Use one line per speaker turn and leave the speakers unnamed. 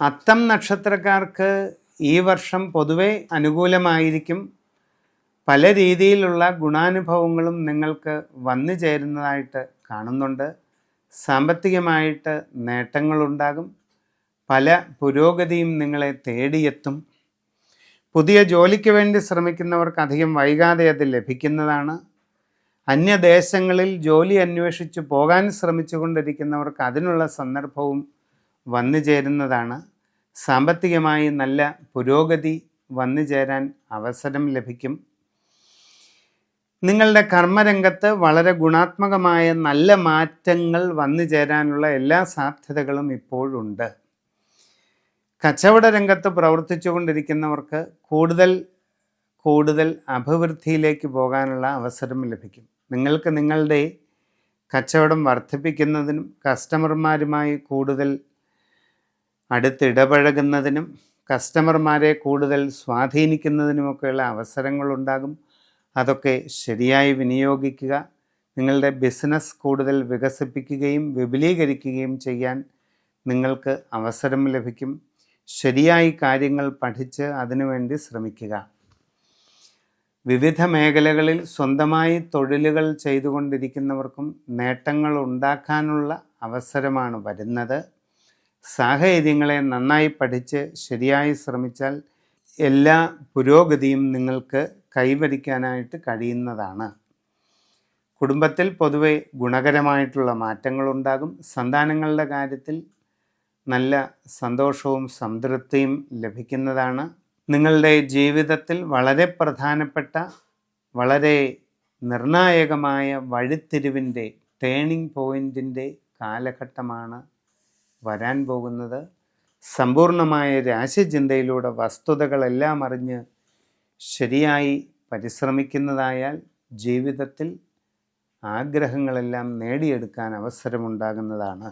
അത്തം നക്ഷത്രക്കാർക്ക് ഈ വർഷം പൊതുവെ അനുകൂലമായിരിക്കും. പല രീതിയിലുള്ള ഗുണാനുഭവങ്ങളും നിങ്ങൾക്ക് വന്നു ചേരുന്നതായിട്ട് കാണുന്നുണ്ട്. സാമ്പത്തികമായിട്ട് നേട്ടങ്ങളുണ്ടാകും. പല പുരോഗതിയും നിങ്ങളെ തേടിയെത്തും. പുതിയ ജോലിക്ക് വേണ്ടി ശ്രമിക്കുന്നവർക്ക് അധികം വൈകാതെ അത് ലഭിക്കുന്നതാണ്. അന്യദേശങ്ങളിൽ ജോലി അന്വേഷിച്ച് പോകാൻ ശ്രമിച്ചുകൊണ്ടിരിക്കുന്നവർക്ക് അതിനുള്ള സന്ദർഭവും വന്നു ചേരുന്നതാണ്. സാമ്പത്തികമായി നല്ല പുരോഗതി വന്നു ചേരാൻ അവസരം ലഭിക്കും. നിങ്ങളുടെ കർമ്മരംഗത്ത് വളരെ ഗുണാത്മകമായ നല്ല മാറ്റങ്ങൾ വന്നു ചേരാനുള്ള എല്ലാ സാധ്യതകളും ഇപ്പോഴുണ്ട്. കച്ചവട രംഗത്ത് പ്രവർത്തിച്ചുകൊണ്ടിരിക്കുന്നവർക്ക് കൂടുതൽ കൂടുതൽ അഭിവൃദ്ധിയിലേക്ക് പോകാനുള്ള അവസരം ലഭിക്കും. നിങ്ങൾക്ക് നിങ്ങളുടെ കച്ചവടം വർദ്ധിപ്പിക്കുന്നതിനും കസ്റ്റമർമാരുമായി കൂടുതൽ അടുത്തിടപഴകുന്നതിനും കസ്റ്റമർമാരെ കൂടുതൽ സ്വാധീനിക്കുന്നതിനുമൊക്കെയുള്ള അവസരങ്ങളുണ്ടാകും. അതൊക്കെ ശരിയായി വിനിയോഗിക്കുക നിങ്ങളുടെ ബിസിനസ് കൂടുതൽ വികസിപ്പിക്കുകയും വിപുലീകരിക്കുകയും ചെയ്യാൻ നിങ്ങൾക്ക് അവസരം ലഭിക്കും. ശരിയായി കാര്യങ്ങൾ പഠിച്ച് അതിനുവേണ്ടി ശ്രമിക്കുക. വിവിധ മേഖലകളിൽ സ്വന്തമായി തൊഴിലുകൾ ചെയ്തുകൊണ്ടിരിക്കുന്നവർക്കും നേട്ടങ്ങൾ ഉണ്ടാക്കാനുള്ള അവസരമാണ് വരുന്നത്. സാഹചര്യങ്ങളെ നന്നായി പഠിച്ച് ശരിയായി ശ്രമിച്ചാൽ എല്ലാ പുരോഗതിയും നിങ്ങൾക്ക് കൈവരിക്കാനായിട്ട് കഴിയുന്നതാണ്. കുടുംബത്തിൽ പൊതുവെ ഗുണകരമായിട്ടുള്ള മാറ്റങ്ങളുണ്ടാകും. സന്താനങ്ങളുടെ കാര്യത്തിൽ നല്ല സന്തോഷവും സംതൃപ്തിയും ലഭിക്കുന്നതാണ്. നിങ്ങളുടെ ജീവിതത്തിൽ വളരെ പ്രധാനപ്പെട്ട വളരെ നിർണായകമായ വഴിത്തിരിവിന്റെ ടേണിംഗ് പോയിന്റിന്റെ കാലഘട്ടമാണ് വരാൻ പോകുന്നത്. സമ്പൂർണമായ രാശിചിന്തയിലൂടെ വസ്തുതകളെല്ലാം അറിഞ്ഞ് ശരിയായി പരിശ്രമിക്കുന്നതായാൽ ജീവിതത്തിൽ ആഗ്രഹങ്ങളെല്ലാം നേടിയെടുക്കാൻ അവസരമുണ്ടാകുന്നതാണ്.